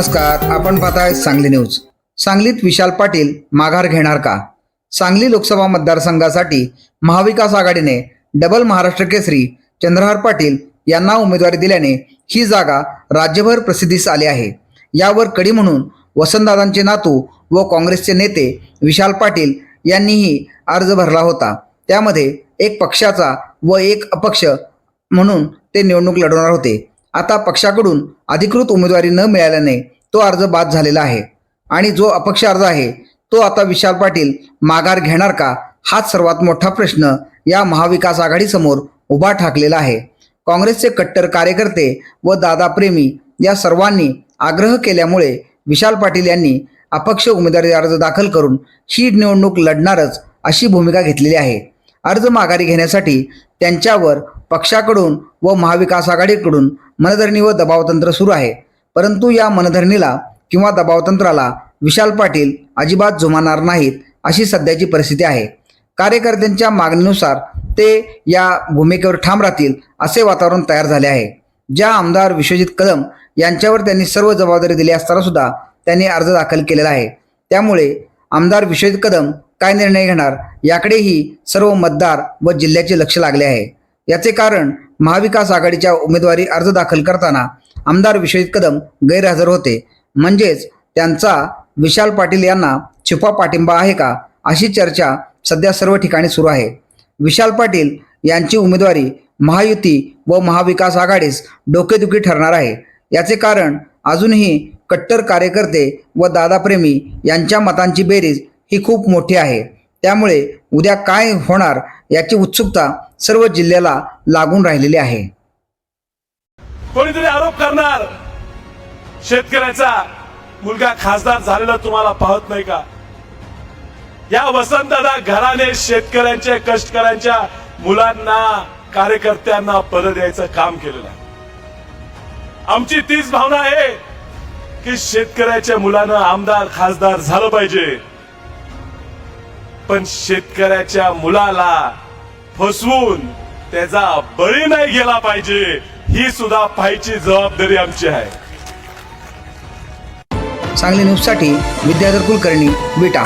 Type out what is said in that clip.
नमस्कार आपण पाहताय सांगली न्यूज. सांगलीत विशाल पाटील माघार घेणार का? सांगली लोकसभा मतदारसंघासाठी महाविकास आघाडीने डबल महाराष्ट्र केसरी चंद्रहार पाटील यांना उमेदवारी दिल्याने ही जागा राज्यभर प्रसिद्धीस आली आहे. यावर कडी म्हणून वसंतदादांचे नातू व काँग्रेसचे नेते विशाल पाटील यांनीही अर्ज भरला होता. त्यामध्ये एक पक्षाचा व एक अपक्ष म्हणून ते निवडणूक लढवणार होते. आता पक्षाकडून अधिकृत उमेदवारी न मिळाल्याने तो अर्ज बाद झालेला आहे. आणि जो अपक्ष अर्ज आहे तो आता विशाल पाटील माघार घेणार का? हाच सर्वात मोठा प्रश्न या महाविकास आघाडीसमोर उभा ठाकलेला आहे. काँग्रेसचे कट्टर कार्यकर्ते व दादाप्रेमी या सर्वांनी आग्रह केल्यामुळे विशाल पाटील यांनी अपक्ष उमेदवारी अर्ज दाखल करून ही निवडणूक लढणारच अशी भूमिका घेतलेली आहे. अर्ज माघारी घेण्यासाठी त्यांच्यावर पक्षाकडून व महाविकास आघाडीकडून मनधरणी व दबावतंत्र सुरू आहे. परंतु या मनधरणीला किंवा दबावतंत्राला विशाल पाटील अजिबात जुमानार नाहीत अशी सध्याची परिस्थिती आहे. कार्यकर्त्यांच्या मागणीनुसार ते या भूमिकेवर ठाम राहतील असे वातावरण तयार झाले आहे. ज्या आमदार विश्वजित कदम यांच्यावर त्यांनी सर्व जबाबदारी दिली असताना सुद्धा त्यांनी अर्ज दाखल केलेला आहे. त्यामुळे आमदार विश्वजित कदम काय निर्णय घेणार याकडेही सर्व मतदार व जिल्ह्याचे लक्ष लागले आहे. याचे कारण महाविकास आघाडीच्या उमेदवारी अर्ज दाखल करताना आमदार विश्वजित कदम गैरहजर होते. म्हणजेच त्यांचा विशाल पाटील यांना छुपा पाठिंबा आहे का अशी चर्चा सध्या सर्व ठिकाणी सुरू आहे. विशाल पाटील यांची उमेदवारी महायुती व महाविकास आघाडीस डोकेदुखी ठरणार आहे. याचे कारण अजूनही कट्टर कार्यकर्ते व दादाप्रेमी यांच्या मतांची बेरीज ही खूप मोठी आहे. त्यामुळे उद्या काय होणार याची उत्सुकता सर्व जिल्ह्याला लागून राहिलेली आहे. कोणीतरी आरोप करणार. शेतकऱ्याचा मुलगा खासदार झालेला तुम्हाला पाहत नाही का? या वसंतदादा घराने शेतकऱ्यांच्या कष्टकऱ्यांच्या मुलांना कार्यकर्त्यांना पद द्यायचं काम केलेलं आहे. आमची तीच भावना आहे की शेतकऱ्याच्या मुलानं आमदार खासदार झालं पाहिजे. पण शेतकऱ्याच्या मुलाला फसवून त्याचा बळी नाही गेला पाहिजे ही सुद्धा पाहायची जबाबदारी आमची आहे. सांगली न्यूजसाठी विद्याधर कुलकर्णी विटा.